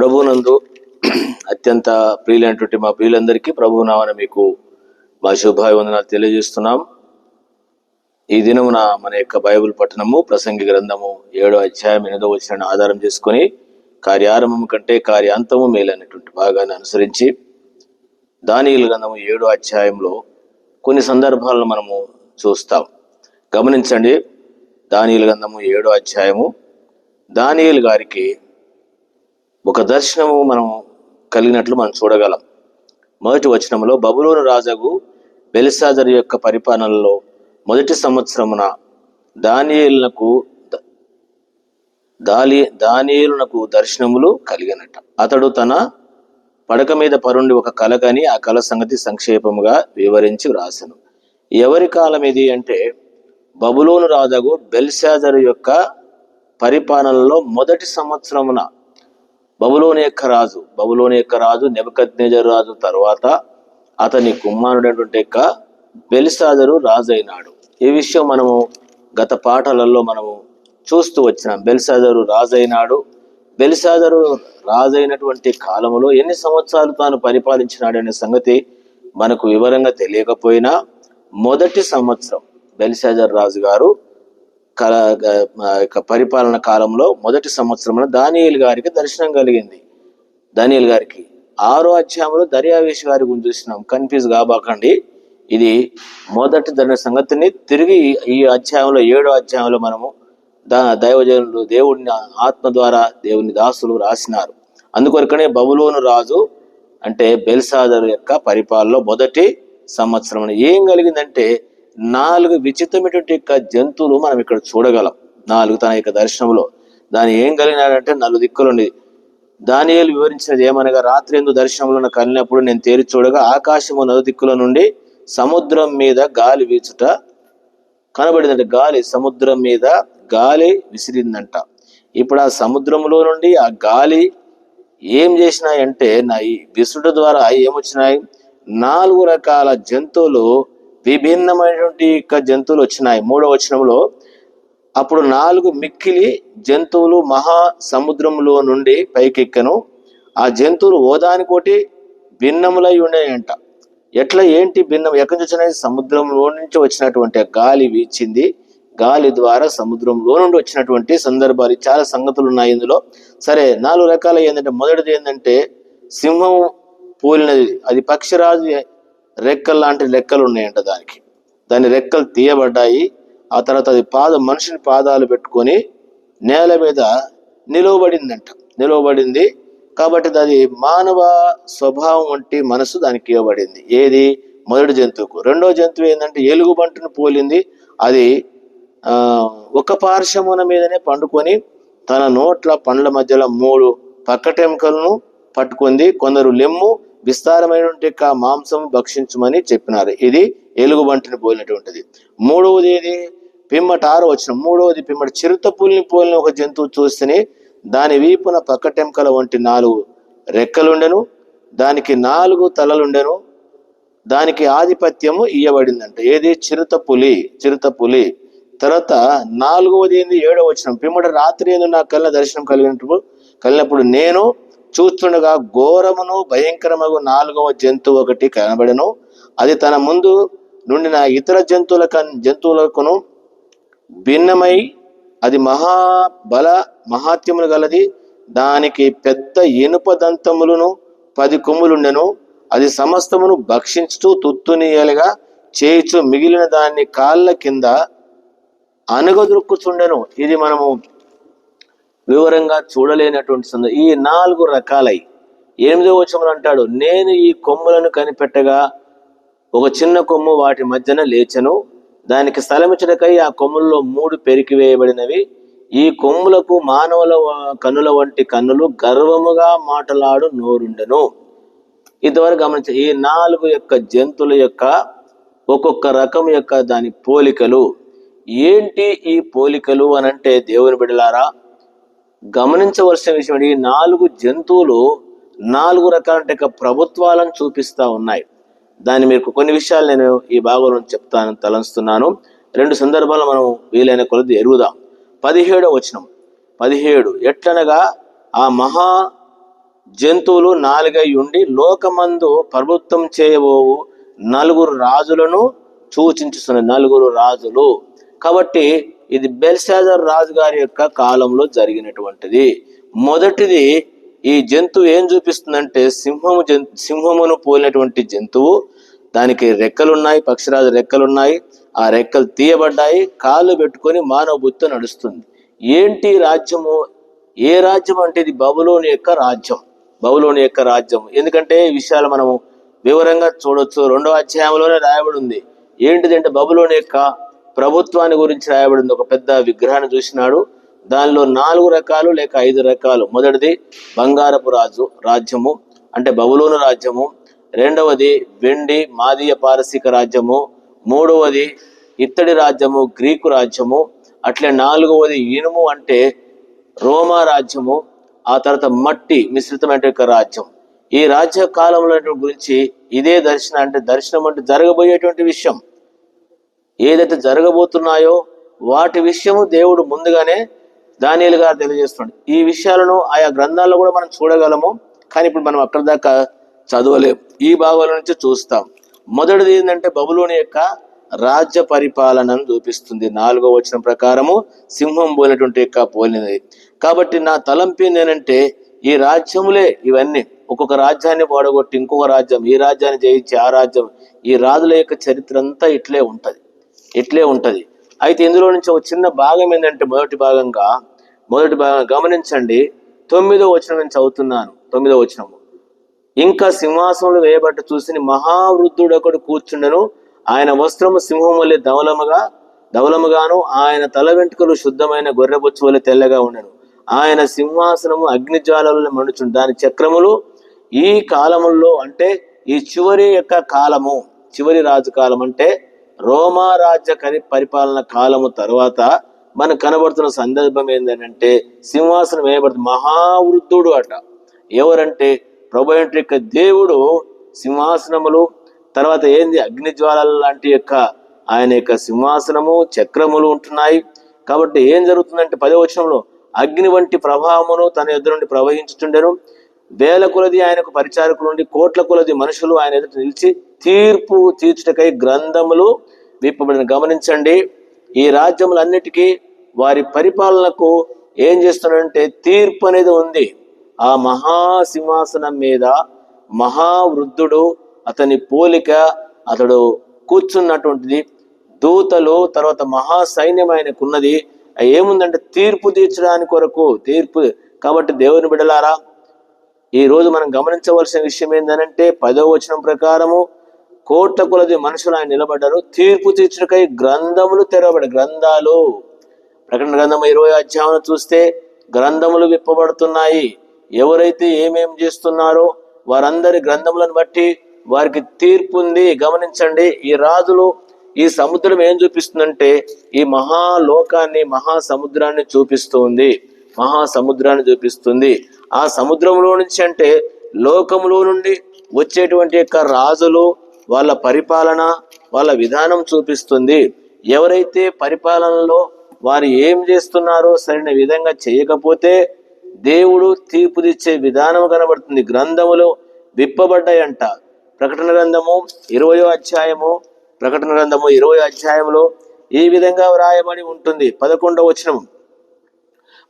ప్రభునందు అత్యంత ప్రియులైనటువంటి మా ప్రియులందరికీ ప్రభునామని మీకు మా శుభాభివందనాలు తెలియజేస్తున్నాం. ఈ దినమున మన యొక్క బైబిల్ పట్టణము ప్రసంగి గ్రంథము ఏడో అధ్యాయం ఎనిమిదో వచ్చిన ఆధారం చేసుకొని కార్యారంభం కంటే కార్యాంతము మేలైనటువంటి భాగాన్ని అనుసరించి దానియుల గ్రంథము ఏడో అధ్యాయంలో కొన్ని సందర్భాలను మనము చూస్తాం. గమనించండి దానియుల గ్రంథము ఏడో అధ్యాయము దానియులు గారికి ఒక దర్శనము మనం కలిగినట్లు మనం చూడగలం. మొదటి వచనంలో బబులోను రాజగు బెలిసాజర్ యొక్క పరిపాలనలో మొదటి సంవత్సరమున దానియేలునకు దాలి దానియేలునకు దర్శనములు కలిగినట. అతడు తన పడక మీద పరుండి ఒక కలగని ఆ కల సంగతి సంక్షేపముగా వివరించి వ్రాసను. ఎవరి కాలం ఇది అంటే బబులోను రాజగు బెల్సాజర్ యొక్క పరిపాలనలో మొదటి సంవత్సరమున బబులోని యొక్క రాజు బబులోని యొక్క రాజు నెబద్ రాజు తర్వాత అతని కుమారుడైనటువంటి యొక్క బెలిసాదరు రాజు అయినాడు ఈ విషయం మనము గత పాఠాలలో మనము చూస్తూ వచ్చినాం. బెలిసాదరు రాజు అయినాడు బెలిసాదరు రాజైనటువంటి కాలంలో ఎన్ని సంవత్సరాలు తాను పరిపాలించినాడు అనే సంగతి మనకు వివరంగా తెలియకపోయినా మొదటి సంవత్సరం బెలిసాదర్ రాజు గారు కల యొక్క పరిపాలన కాలంలో మొదటి సంవత్సరంలో దానియలు గారికి దర్శనం కలిగింది. దానియలు గారికి ఆరో అధ్యాయంలో దర్యావేశ గారి గురించి చూసినాం. కన్ఫ్యూజ్ కాబకండి. ఇది మొదటి దాని సంగతిని తిరిగి ఈ అధ్యాయంలో ఏడో అధ్యాయంలో మనము దా దైవజనులు దేవుడిని ఆత్మ ద్వారా దేవుని దాసులు రాసినారు. అందుకొరకనే బబులోను రాజు అంటే బెల్సాదర్ యొక్క పరిపాలనలో మొదటి సంవత్సరం ఏం కలిగిందంటే నాలుగు విచిత్రమైనటువంటి యొక్క జంతువులు మనం ఇక్కడ చూడగలం. నాలుగు తన యొక్క దర్శనంలో దాని ఏం కలిగినాడంటే నాలుగు దిక్కులుండి. దానియలు వివరించినది ఏమనగా రాత్రి ఎందు దర్శనంలో కలిగినప్పుడు నేను తేరి చూడగా ఆకాశము నలు దిక్కుల నుండి సముద్రం మీద గాలి వీచుట కనబడిందంట. గాలి సముద్రం మీద గాలి విసిరిందంట. ఇప్పుడు ఆ సముద్రంలో నుండి ఆ గాలి ఏం చేసినాయంటే నా ఈ విసుడు ద్వారా ఏమొచ్చినాయి? నాలుగు రకాల జంతువులు విభిన్నమైనటువంటి యొక్క జంతువులు వచ్చినాయి. మూడో వచనంలో అప్పుడు నాలుగు మిక్కిలి జంతువులు మహా సముద్రంలో నుండి పైకెక్కను. ఆ జంతువులు ఓదానికోటి భిన్నములై ఉన్నాయంట ఎట్లా? ఏంటి భిన్నం ఎక్కడి నుంచి వచ్చినాయి? సముద్రంలో నుంచి వచ్చినటువంటి గాలి వీచింది. గాలి ద్వారా సముద్రంలో నుండి వచ్చినటువంటి సందర్భాలు. చాలా సంగతులు ఉన్నాయి ఇందులో. సరే నాలుగు రకాల ఏంటంటే మొదటిది ఏంటంటే సింహం పోలినది. అది పక్షిరాజు రెక్కలు లాంటి రెక్కలు ఉన్నాయంట దానికి. దాని రెక్కలు తీయబడ్డాయి. ఆ తర్వాత అది పాద మనిషిని పాదాలు పెట్టుకొని నేల మీద నిలువబడిందంట. నిలువబడింది. కాబట్టి అది మానవ స్వభావం వంటి మనసు దానికి ఇవ్వబడింది. ఏది? మొదటి జంతువుకు. రెండో జంతువు ఏంటంటే ఎలుగుబంటును పోలింది. అది ఒక పార్శ్వమున మీదనే పండుకొని తన నోట్ల పండ్ల మధ్యలో మూడు పక్కటెంకలను పట్టుకుంది. కొందరు లెమ్ము విస్తారమైనటువంటి మాంసం భక్షించమని చెప్పినారు. ఇది ఎలుగుబంటిని పోలినటువంటిది. మూడవది ఏది పిమ్మట ఆరో వచ్చిన మూడవది పిమ్మట చిరుత పులిని పోలిన ఒక జంతువు చూస్తేనే దాని వీపున పక్కటెంకల వంటి నాలుగు రెక్కలుండెను దానికి నాలుగు తలలుండెను దానికి ఆధిపత్యము ఇయ్యబడిందంట. ఏది? చిరుత పులి చిరుత పులి. తర్వాత నాలుగవది ఏంది? ఏడవ వచ్చిన పిమ్మట రాత్రి ఏందో నా కళ్ళ దర్శనం కలిగినప్పుడు కలిగినప్పుడు నేను చూస్తుండగా ఘోరమును భయంకరమగు నాలుగవ జంతువు ఒకటి కనబడెను. అది తన ముందు నుండిన ఇతర జంతువుల జంతువులకును భిన్నమై అది మహా బల మహాత్యములు గలది. దానికి పెద్ద ఇనుప దంతములను పది కొమ్ములుండెను. అది సమస్తమును భక్షించుతూ తుత్తునీయలుగా చేయిచు మిగిలిన దాన్ని కాళ్ళ కింద అనగదొరుకుతుండెను ఇది మనము వివరంగా చూడలేనటువంటి సందర్భం ఈ నాలుగు రకాలై ఎనిమిదో వచనంలో అంటాడు నేను ఈ కొమ్ములను కనిపెట్టగా ఒక చిన్న కొమ్ము వాటి మధ్యన లేచెను. దానికి స్థలమిచ్చటకై ఆ కొమ్ముల్లో మూడు పెరికి వేయబడినవి. ఈ కొమ్ములకు మానవుల కన్నుల వంటి కన్నులు గర్వముగా మాటలాడు నోరుండెను. ఇంతవరకు గమనించ ఈ నాలుగు యొక్క జంతువుల యొక్క ఒక్కొక్క రకం యొక్క దాని పోలికలు. ఏంటి ఈ పోలికలు అని అంటే దేవుని బిడలారా గమనించవలసిన విషయం ఏంటి? నాలుగు జంతువులు నాలుగు రకాల యొక్క ప్రభుత్వాలను చూపిస్తా ఉన్నాయి. దాన్ని మీకు కొన్ని విషయాలు నేను ఈ భాగంలో చెప్తాను తలంచుతున్నాను. రెండు సందర్భాలు మనం వీలైన కొలది ఎరుగుదాం. పదిహేడో వచనం. పదిహేడు. ఎట్లనగా ఆ మహా జంతువులు నాలుగై ఉండి లోకమందు ప్రభుత్వం చేయబోవు నలుగురు రాజులను సూచించుతున్న నలుగురు రాజులు. కాబట్టి ఇది బెల్సాజర్ రాజు గారి యొక్క కాలంలో జరిగినటువంటిది. మొదటిది ఈ జంతువు ఏం చూపిస్తుందంటే సింహము జన్ సింహమును పోలినటువంటి జంతువు. దానికి రెక్కలున్నాయి పక్షిరాజు రెక్కలున్నాయి ఆ రెక్కలు తీయబడ్డాయి కాళ్ళు పెట్టుకొని మానవ బుద్ధి నడుస్తుంది. ఏంటి రాజ్యము? ఏ రాజ్యం అంటే ఇది బబులోని యొక్క రాజ్యం. బబులోని యొక్క రాజ్యం. ఎందుకంటే ఈ విషయాలు మనము వివరంగా చూడొచ్చు. రెండవ అధ్యాయంలోనే రాయబడి ఉంది. ఏంటిదంటే బబులోని యొక్క ప్రభుత్వాన్ని గురించి రాయబడింది. ఒక పెద్ద విగ్రహాన్ని చూసినాడు. దానిలో నాలుగు రకాలు లేక ఐదు రకాలు. మొదటిది బంగారపు రాజు రాజ్యము. అంటే బబులోను రాజ్యము. రెండవది వెండి మాదీయ పారసీక రాజ్యము. మూడవది ఇత్తడి రాజ్యము గ్రీకు రాజ్యము. అట్లే నాలుగవది ఇనుము అంటే రోమా రాజ్యము. ఆ తర్వాత మట్టి మిశ్రితమైన యొక్క రాజ్యం. ఈ రాజ్య కాలంలో గురించి ఇదే దర్శనం అంటే దర్శనం అంటే జరగబోయేటువంటి విషయం. ఏదైతే జరగబోతున్నాయో వాటి విషయము దేవుడు ముందుగానే దానియలు గారు తెలియజేస్తున్నాడు. ఈ విషయాలను ఆయా గ్రంథాల్లో కూడా మనం చూడగలము కానీ ఇప్పుడు మనం అక్కడ దాకా చదవలేం. ఈ భాగాల నుంచి చూస్తాం. మొదటిది ఏంటంటే బబులోని యొక్క రాజ్య పరిపాలనను చూపిస్తుంది. నాలుగో వచ్చిన ప్రకారము సింహం పోలినటువంటి యొక్క పోలినది. కాబట్టి నా తలంపు ఏంటంటే ఈ రాజ్యములే ఇవన్నీ. ఒక్కొక్క రాజ్యాన్ని పోడగొట్టి ఇంకొక రాజ్యం ఈ రాజ్యాన్ని జయించి ఆ రాజ్యం ఈ రాజుల యొక్క చరిత్ర అంతా ఇట్లే ఉంటుంది. ఇట్లే ఉంటుంది. అయితే ఇందులో నుంచి ఒక చిన్న భాగం ఏంటంటే మొదటి భాగంగా మొదటి భాగం గమనించండి. తొమ్మిదో వచనం నేను చదువుతున్నాను. తొమ్మిదో వచనము. ఇంకా సింహాసనంలో వేయబట్ట చూసి మహావృద్ధుడు ఒకడు కూర్చుండెను. ఆయన వస్త్రము సింహం వల్ల ధవలముగా ధవలముగాను ఆయన తల వెంట్రుకలు శుద్ధమైన గొర్రెబొచ్చు వలె తెల్లగా ఉండెను. ఆయన సింహాసనము అగ్నిజ్వాలలో మండుచుండు. దాని చక్రములు ఈ కాలముల్లో అంటే ఈ చివరి యొక్క కాలము చివరి రాజు కాలం అంటే రోమా రాజ్య పరిపాలన కాలము తర్వాత మనకు కనబడుతున్న సందర్భం ఏంటంటే సింహాసనం వేయబడుతుంది మహావృద్ధుడు అట. ఎవరంటే ప్రభు యొక్క దేవుడు సింహాసనములు తర్వాత ఏంది అగ్నిజ్వాలల లాంటి యొక్క ఆయన యొక్క సింహాసనము చక్రములు ఉంటున్నాయి. కాబట్టి ఏం జరుగుతుందంటే పదవచనంలో అగ్ని వంటి ప్రభావమును తన ఎదురు నుండి ప్రవహించుతుండెను వేల కొలది ఆయనకు పరిచారకులు నుండి కోట్ల కొలది మనుషులు ఆయన ఎదుట నిలిచి తీర్పు తీర్చుటకై గ్రంథములు విప్పబడిన. గమనించండి ఈ రాజ్యములన్నిటికీ వారి పరిపాలనకు ఏం చేస్తున్నాడంటే తీర్పు అనేది ఉంది. ఆ మహాసింహాసనం మీద మహావృద్ధుడు అతని పోలిక అతడు కూర్చున్నటువంటిది. దూతలు తర్వాత మహా సైన్యం ఆయనకున్నది. ఏముందంటే తీర్పు తీర్చడానికి కొరకు తీర్పు కాబట్టి దేవుని బిడలారా ఈ రోజు మనం గమనించవలసిన విషయం ఏంటంటే పదో వచనం ప్రకారము కోట్ల కొలది మనుషులు ఆయన నిలబడ్డారు. తీర్పు తీర్చుకై గ్రంథములు తెరవబడి గ్రంథాలు. ప్రకటన గ్రంథం ఇరవై అధ్యాయం చూస్తే గ్రంథములు విప్పబడుతున్నాయి. ఎవరైతే ఏమేం చేస్తున్నారో వారందరి గ్రంథములను బట్టి వారికి తీర్పు ఉంది. గమనించండి ఈ రాజులు ఈ సముద్రం ఏం చూపిస్తుందంటే ఈ మహాలోకాన్ని మహాసముద్రాన్ని చూపిస్తుంది. మహాసముద్రాన్ని చూపిస్తుంది. ఆ సముద్రంలో నుంచి అంటే లోకములో నుండి వచ్చేటువంటి యొక్క రాజులు వాళ్ళ పరిపాలన వాళ్ళ విధానం చూపిస్తుంది. ఎవరైతే పరిపాలనలో వారు ఏం చేస్తున్నారో సరైన విధంగా చేయకపోతే దేవుడు తీర్పు తెచ్చే విధానం కనబడుతుంది. గ్రంథములు విప్పబడ్డాయంట. ప్రకటన గ్రంథము ఇరవయో అధ్యాయము ప్రకటన గ్రంథము ఇరవై అధ్యాయంలో ఈ విధంగా వ్రాయబడి ఉంటుంది. పదకొండవ వచనం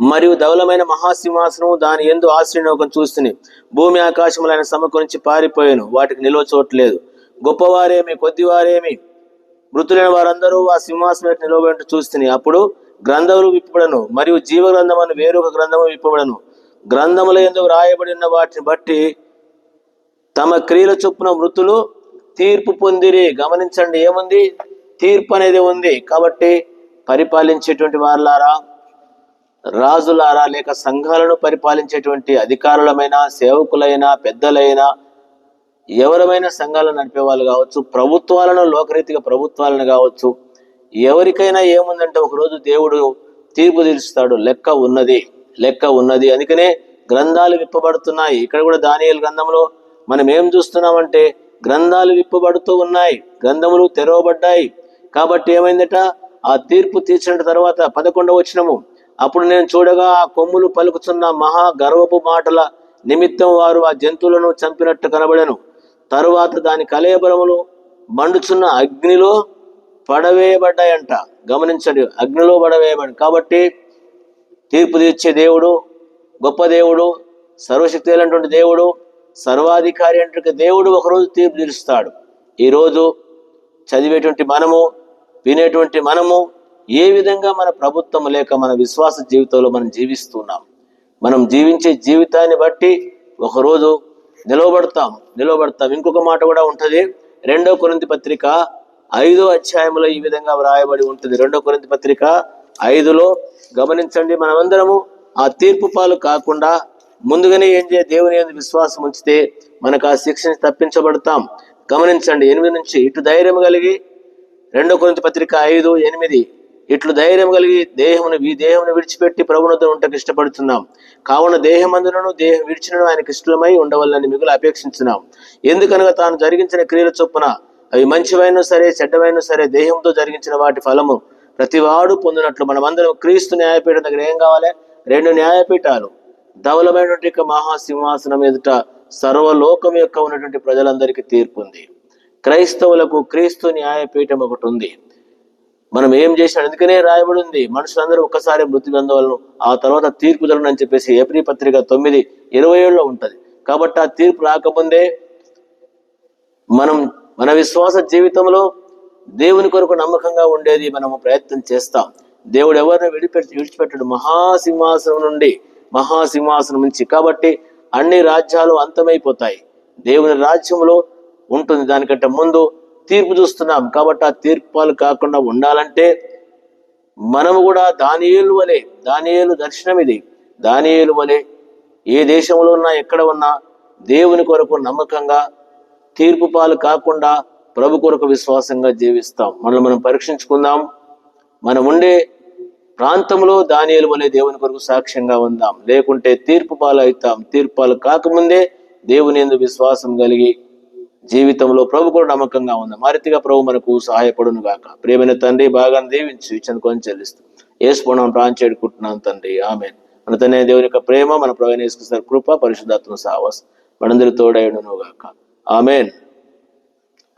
మరియు ధవలమైన మహాసింహాసనము దాని ఎందు ఆశ్రయం చూస్తుంది భూమి ఆకాశములైన సమకరించి పారిపోయాను. వాటికి నిల్వ చోట్లేదు గొప్పవారేమి కొద్దివారేమి మృతులైన వారందరూ ఆ సింహాసనం యొక్క నిలవబడి చూస్తుంది అప్పుడు గ్రంథములు విప్పబడను మరియు జీవ గ్రంథం అని వేరొక గ్రంథము విప్పబడను. గ్రంథముల ఎందుకు రాయబడిన వాటిని బట్టి తమ క్రియల చొప్పున మృతులు తీర్పు పొందిరి. గమనించండి ఏముంది? తీర్పు అనేది ఉంది కాబట్టి పరిపాలించేటువంటి వారులారా రాజులారా లేక సంఘాలను పరిపాలించేటువంటి అధికారులమైన సేవకులైన పెద్దలైన ఎవరమైనా సంఘాలను నడిపే వాళ్ళు కావచ్చు ప్రభుత్వాలను లోకరీతిగా ప్రభుత్వాలను కావచ్చు ఎవరికైనా ఏముందంటే ఒకరోజు దేవుడు తీర్పు తీరుస్తాడు. లెక్క ఉన్నది లెక్క ఉన్నది. అందుకనే గ్రంథాలు విప్పబడుతున్నాయి. ఇక్కడ కూడా దానియల్ గ్రంథంలో మనం ఏం చూస్తున్నామంటే గ్రంథాలు విప్పబడుతూ ఉన్నాయి గ్రంథములు తెరవబడ్డాయి. కాబట్టి ఏమైందట? ఆ తీర్పు తీర్చిన తర్వాత పదకొండవ వచ్చినము అప్పుడు నేను చూడగా ఆ కొమ్ములు పలుకుతున్న మహా గర్వపు మాటల నిమిత్తం వారు ఆ జంతువులను చంపినట్టు కనబడెను. తరువాత దాని కలయబరములు మండుచున్న అగ్నిలో పడవేయబడ్డాయంట. గమనించండి అగ్నిలో పడవేయబడి. కాబట్టి తీర్పు తీర్చే దేవుడు గొప్ప దేవుడు సర్వశక్తి అయినటువంటి దేవుడు సర్వాధికారి అంటే దేవుడు ఒకరోజు తీర్పు తీరుస్తాడు. ఈరోజు చదివేటువంటి మనము వినేటువంటి మనము ఏ విధంగా మన ప్రభుత్వం లేక మన విశ్వాస జీవితంలో మనం జీవిస్తున్నాం? మనం జీవించే జీవితాన్ని బట్టి ఒకరోజు నిలవబడతాం నిలవబడతాం. ఇంకొక మాట కూడా ఉంటుంది. రెండో కొరింత పత్రిక ఐదో అధ్యాయంలో ఈ విధంగా వ్రాయబడి ఉంటుంది. రెండో కొరింత పత్రిక ఐదులో గమనించండి మనమందరము ఆ తీర్పు పాలు కాకుండా ముందుగానే ఏం చేయ దేవుని విశ్వాసం ఉంచితే మనకు ఆ శిక్ష తప్పించబడతాం. గమనించండి ఎనిమిది నుంచి ఇటు ధైర్యం కలిగి రెండో కొరింత పత్రిక ఐదు ఎనిమిది. ఇట్లు ధైర్యం కలిగి దేహమును ఈ దేహమును విడిచిపెట్టి ప్రభునతో ఉంటకు ఇష్టపడుతున్నాం కావున దేహమందునను దేహం విడిచినను ఆయనకి ఇష్టమై ఉండవల్లని మిగులు అపేక్షించున్నాం. ఎందుకనగా తాను జరిగించిన క్రియల చొప్పున అవి మంచివైనా సరే చెడ్డవైనా సరే దేహంతో జరిగించిన వాటి ఫలము ప్రతివాడు పొందినట్లు మనమందరం క్రీస్తు న్యాయపీఠం దగ్గర ఏం కావాలి? రెండు న్యాయపీఠాలు. ధవలమైనటువంటి మహాసింహాసనం ఎదుట సర్వలోకం యొక్క ఉన్నటువంటి ప్రజలందరికీ తీర్పు ఉంది. క్రైస్తవులకు క్రీస్తు న్యాయపీఠం ఒకటి ఉంది. మనం ఏం చేసినా ఎందుకనే రాయబడి ఉంది మనుషులందరూ ఒక్కసారి మృతి పొందవలను ఆ తర్వాత తీర్పు జరుగును అని చెప్పేసి ఏప్రిల్ పత్రిక తొమ్మిది ఇరవై ఏడులో ఉంటుంది. కాబట్టి ఆ తీర్పు రాకముందే మనం మన విశ్వాస జీవితంలో దేవుని కొరకు నమ్మకంగా ఉండేది మనము ప్రయత్నం చేస్తాం. దేవుడు ఎవరిని విడిపెట్టి విడిచిపెట్టడు. మహాసింహాసనం నుండి మహాసింహాసనం నుంచి. కాబట్టి అన్ని రాజ్యాలు అంతమైపోతాయి. దేవుని రాజ్యంలో ఉంటుంది. దానికంటే ముందు తీర్పు చూస్తున్నాం. కాబట్టి ఆ తీర్పాలు కాకుండా ఉండాలంటే మనము కూడా దానియేలు వలె దానియేలు దర్శనం ఇది. దానియేలు వలె ఏ దేశంలో ఉన్నా ఎక్కడ ఉన్నా దేవుని కొరకు నమ్మకంగా తీర్పు పాలు కాకుండా ప్రభు కొరకు విశ్వాసంగా జీవిస్తాం. మనల్ని మనం పరీక్షించుకుందాం. మనం ఉండే ప్రాంతంలో దానియలు వలె దేవుని కొరకు సాక్ష్యంగా ఉందాం. లేకుంటే తీర్పు పాలు అవుతాం. తీర్పు పాలు కాకముందే దేవుని ఎందు విశ్వాసం కలిగి జీవితంలో ప్రభు కూడా నమ్మకంగా ఉంది. మరితిగా ప్రభు మనకు సహాయపడును గాక. ప్రేమైన తండ్రి బాగా దీవించి ఇచ్చిన కొంచెం చెల్లిస్తూ ప్రాణం ప్రాంచేడుకుంటున్నాం తండ్రి. ఆమె మన తనే దేవుని యొక్క ప్రేమ మన ప్రవీణ కృప పరిశుద్ధాత్మ సావస్ మనందరి తోడైడును గాక ఆమెన్.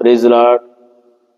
Praise lord